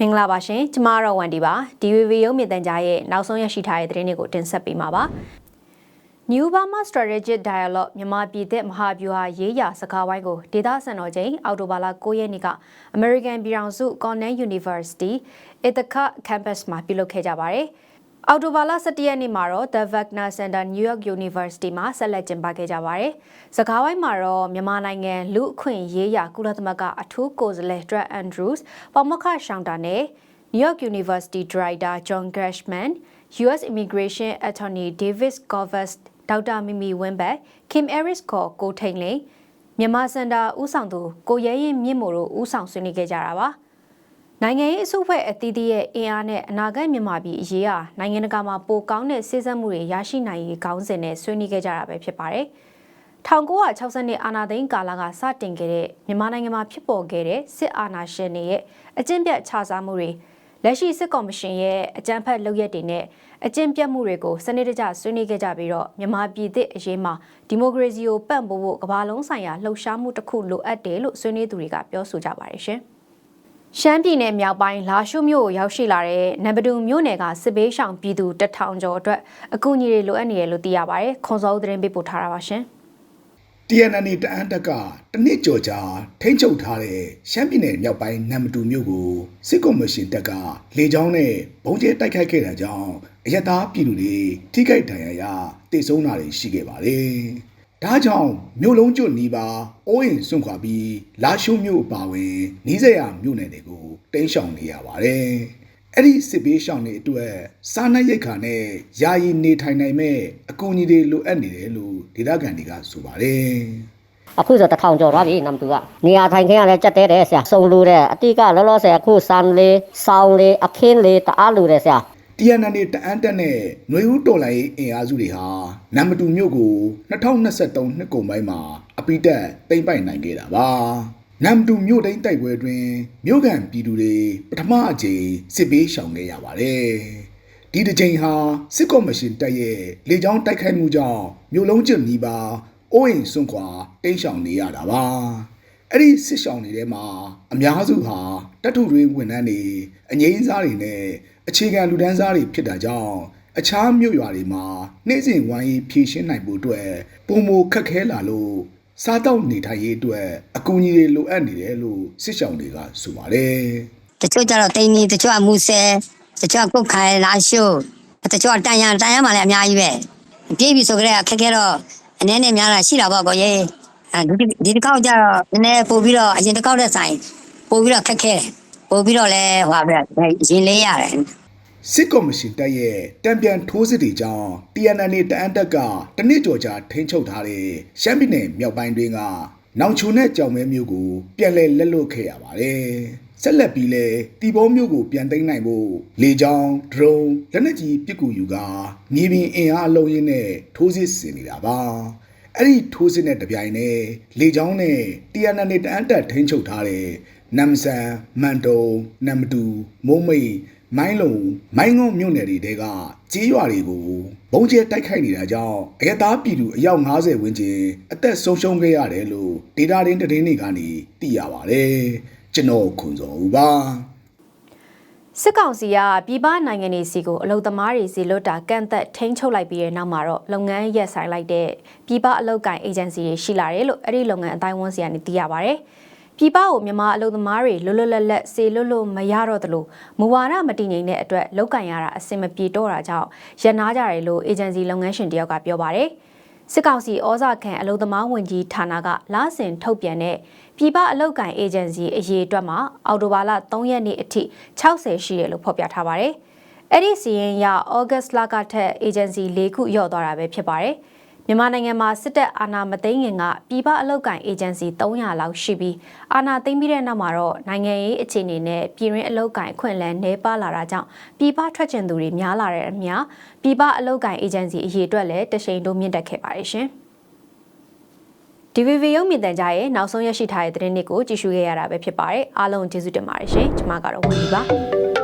မင်္ဂလာပါရှင်ကျမကတော့ဝန်ဒီပါ DVV ရုံးမြင့်တန်ကြားရဲ့နောက်ဆုံးရရှိထားတဲ့သတင်းတွေကိုတင်ဆက်ပေးမှာပါ New Burma Strategic Dialogue မြန်မာပြည်သက်မဟာဗျူဟာရေးရာစကားဝိုင်းကိုဒေသစံတော်ချိန်အောက်တိုဘာလ9ရက်နေ့က American ပြည်ထောင်စု Cornell University Ithaca Campus မှာပြုလုပ်ခဲ့ကြပါတယ် အော်တိုဘာလ17ရက်နေ့မှာတော့ The Wagner Center New York University မှာဆက်လက်ကျင်းပခဲ့ကြပါတယ်။စကားဝိုင်းမှာတော့မြန်မာနိုင်ငံလူအခွင့်ရေးရာကုလသမဂ္ဂအထူးကိုယ်စားလှယ် Dr. Andrews ပေါမခရှောင်းတာနဲ့ New York University Director John Gresham, US Immigration Attorney Davis Govers ဒေါက်တာမီမီဝင်းဘက် Kim Harris ခေါ်ကိုထိန်လင်းမြန်မာစင်တာဦးဆောင်သူကိုရဲရင်မြင့်မို့တို့ဦးဆောင်ဆွေးနွေးခဲ့ကြတာပါ။ နိုင်ငံရေးအစုအဖွဲ့အသီးသီးရဲ့အင်အားနဲ့အနာဂတ်မြန်မာပြည်အရေးဟာနိုင်ငံတကာမှာပိုကောင်းတဲ့စစ်ဆက်မှုတွေရရှိနိုင်ရေးခေါင်းစဉ်နဲ့ဆွေးနွေးခဲ့ကြတာပဲဖြစ်ပါတယ်။1960နှစ်အာဏာသိမ်းကာလကစတင်ခဲ့တဲ့မြန်မာနိုင်ငံမှာဖြစ်ပေါ်ခဲ့တဲ့စစ်အာဏာရှင်တွေရဲ့အကျင့်ပြတ်ခြစားမှုတွေလက်ရှိစစ်ကော်မရှင်ရဲ့အကြမ်းဖက်လုပ်ရက်တွေနဲ့အကျင့်ပြတ်မှုတွေကိုစနစ်တကျဆွေးနွေးခဲ့ကြပြီးတော့မြန်မာပြည်သစ်အရေးမှာဒီမိုကရေစီကိုပံ့ပိုးဖို့ကမ္ဘာလုံးဆိုင်ရာလှုပ်ရှားမှုတစ်ခုလိုအပ်တယ်လို့ဆွေးနွေးသူတွေကပြောဆိုကြပါတယ်ရှင်။ ရှမ်းပြည်နယ်မြောက်ပိုင်းလာရှုမြို့ကိုရောက်ရှိလာတဲ့နံပါတ်2မြို့နယ်ကစစ်ဘေးရှောင်ပြည်သူတထောင်ကျော်အတွက်အကူအညီတွေလိုအပ်နေတယ်လို့သိရပါတယ်။ခွန်စောဦးသတင်းပေးပို့ထားတာပါရှင်။ TNN တအန်းတက်ကတနစ်ကြော်ကြာထိမ့်ချုပ်ထားတဲ့ရှမ်းပြည်နယ်မြောက်ပိုင်းနမ်မတူမြို့ကိုစစ်ကော်မရှင်တပ်ကလေကြောင်းနဲ့ဘုံကျဲတိုက်ခိုက်ခဲ့တာကြောင့်အရတားပြည်သူတွေထိခိုက်ဒဏ်ရာရတိတ်ဆုံးတာတွေရှိခဲ့ပါတယ်။ ဒါကြောင့်မြို့လုံးကျွတ်နီးပါအိုးအိမ်စွန့်ခွာပြီးလာရှုမြို့အပါဝင်နီးစရာမြို့နယ်တွေကိုတိမ်းရှောင်နေရပါတယ်။အဲ့ဒီစစ်ဘေးရှောင်တွေအတွက်စားနပ်ရိက္ခာနဲ့ယာယီနေထိုင်နိုင်မဲ့အကူအညီတွေလိုအပ်နေတယ်လို့ဒေသခံတွေကဆိုပါတယ်အခုဆိုတစ်ထောင်ကျော်သွားပြီနမ်တူကနေရာထိုင်ခင်းရတယ်ကြက်တဲတယ်ဆရာစုံလို့တဲ့အတိကလောလောဆယ်အခုစံလေးစောင်းလေးအခင်းလေးတအားလို့တယ်ဆရာ။ TNN တအန်းတက်နဲ့ຫນွေဦးတော်လိုင်းအင်အားစုတွေဟာနမ်မတူမြို့ကို2023နှစ်ကုန်ပိုင်းမှာအပိတက်သိမ်းပိုက်နိုင်ခဲ့တာပါ။နမ်တူမြို့တိုင်းတိုက်ပွဲတွင်မြို့ကန်ပြည်သူတွေပထမအကြိမ်စစ်ပေးရှောင်ခဲ့ရပါတယ်။ဒီတစ်ချိန်ဟာစစ်ကော်မရှင်တပ်ရဲ့လေကြောင်းတိုက်ခိုက်မှုကြောင့်မြို့လုံးကျွနီးပါအိုးအိမ်စွန့်ခွာတိမ်းရှောင်နေရတာပါ။အဲ့ဒီစစ်ရှောင်တွေထဲမှာအများစုဟာတပ်ထုတွေဝန်ထမ်းတွေအငိမ့်စားတွေနဲ့ အခြေခံလူဒန်းစားတွေဖြစ်တာကြောင့်အခြားမြို့ရွာတွေမှာနေ့စဉ်ဝိုင်းဖြည့်ရှင်းနိုင်ဖို့အတွက်ပုံမခက်ခဲလာလို့စားတော့နေထိုင်ရေးအတွက်အကူအညီတွေလိုအပ်နေတယ်လို့စစ်ရှောင်တွေကဆိုပါတယ်တချို့ကျတော့တိန်နီတချို့ကမူဆယ်တချို့ကကုတ်ခိုင်လာရှို့တချို့ကတန်ရန်တန်ရန်မှလည်းအများကြီးပဲပြေးပြီဆိုကြတဲ့အခက်ခဲတော့အနေနဲ့များတာရှိတာပေါ့ကိုကြီးအဲဒီဒီတစ်ခေါက်ကျတော့နည်းနည်းပို့ပြီးတော့အရင်တစ်ခေါက်တဲ့ဆိုင်ပို့ပြီးတော့ခက်ခဲတယ် ပို့ပြီးတော့လဲဟိုပါရင်လေးရတယ်စစ်ကော်မရှင်တပ်ရဲ့တံပြန်ထိုးစစ်တွေကြောင့် TNN တအန်းတက်ကတနစ်ကျော်ကြာထိန်းချုပ်ထားတဲ့ရှမ်းပြည်နယ်မြောက်ပိုင်းတွင်ကနောင်ချုံနဲ့ကြောင်မဲမျိုးကိုပြန်လည်လက်လွတ်ခဲ့ရပါတယ်။ဆက်လက်ပြီးလဲတီဘောမျိုးကိုပြန်သိမ်းနိုင်ဖို့လေကြောင်းဒရုန်းလက်နက်ကြီးပစ်ကူယူကာမြေပြင်အင်အားအလုံးရင်းနဲ့ထိုးစစ်ဆင်နေတာပါ။အဲ့ဒီထိုးစစ်နဲ့တပြိုင်တည်းလေကြောင်းနဲ့ TNN တအန်းတက်ထိန်းချုပ်ထားတဲ့ နမ်ဆန်မန်တုံနမ်မတူမုံမိတ်မိုင်းလုံမိုင်းငုံမြို့နယ်တွေတဲကကြေးရွာတွေကိုဘုံကျဲတိုက်ခိုက်နေတာကြောင့်အရသားပြည်သူအယောက်90ဝန်းကျင်အသက်ဆုံးရှုံးခဲ့ရတယ်လို့ဒေတာရင်းသတင်းတွေကနေသိရပါတယ်ကျွန်တော်ခွန်စောဦးပါစစ်ကောင်စီကပြည်ပနိုင်ငံတွေစီကိုအလုံသမားတွေစီလွတ်တာကန့်သက်ထိန်းချုပ်လိုက်ပြီးတဲ့နောက်မှာတော့လုပ်ငန်းရက်ဆိုင်လိုက်တဲ့ပြည်ပအလုပ်ကိုင်အေဂျင်စီတွေရှိလာတယ်လို့အဲ့ဒီလုပ်ငန်းအတိုင်းဝန်စီကနေသိရပါဗျ။ ပြည်ပကိုမြန်မာအလုပ်သမားတွေလွတ်လွတ်လပ်လပ်စေလွတ်လွတ်မရတော့သလိုမူဝါဒမတည်ငြိမ်တဲ့အတွက်လောက်ကင်ရတာအဆင်မပြေတော့တာကြောင့်ရန်နာကြတယ်လို့အေဂျင်စီလုပ်ငန်းရှင်တယောက်ကပြောပါတယ်။စစ်ကောင်စီဩဇာခံအလုပ်သမားဝန်ကြီးဌာနကလာဆင်ထုတ်ပြန်တဲ့ပြည်ပအလုပ်ကိုင်အေဂျင်စီအရေးအတွက်မှာအော်တိုဘာလ3ရက်နေ့အထိ60ရှိတယ်လို့ဖော်ပြထားပါတယ်။အဲ့ဒီစီရင်ရဩဂတ်လကထက်အေဂျင်စီ၄ခုလျော့သွားတာပဲဖြစ်ပါတယ်။ မြန်မာနိုင်ငံမှာစစ်တပ်အာဏာမသိမ်းခင်ကပြည်ပအလုပ်ကိုင်အေဂျင်စီ300လောက်ရှိပြီးအာဏာသိမ်းပြီးတဲ့နောက်မှာတော့နိုင်ငံရေးအခြေအနေနဲ့ပြည်ရင်းအလုပ်ကိုင်အခွင့်အလမ်းနှဲပါလာတာကြောင့်ပြည်ပထွက်ကျင်သူတွေများလာတဲ့အမျှပြည်ပအလုပ်ကိုင်အေဂျင်စီအရေးအတွက်လည်းတရှိန်တိုးမြင့်တက်ခဲ့ပါတယ်ရှင်။ DVV ရုံမြင့်တန်ကြားရဲ့နောက်ဆုံးရရှိထားတဲ့သတင်းတွေကိုကြည့်ရှုခဲ့ရတာပဲဖြစ်ပါတယ်အားလုံးကျေးဇူးတင်ပါတယ်ရှင်ကျွန်မကတော့ဝင်ပြီပါ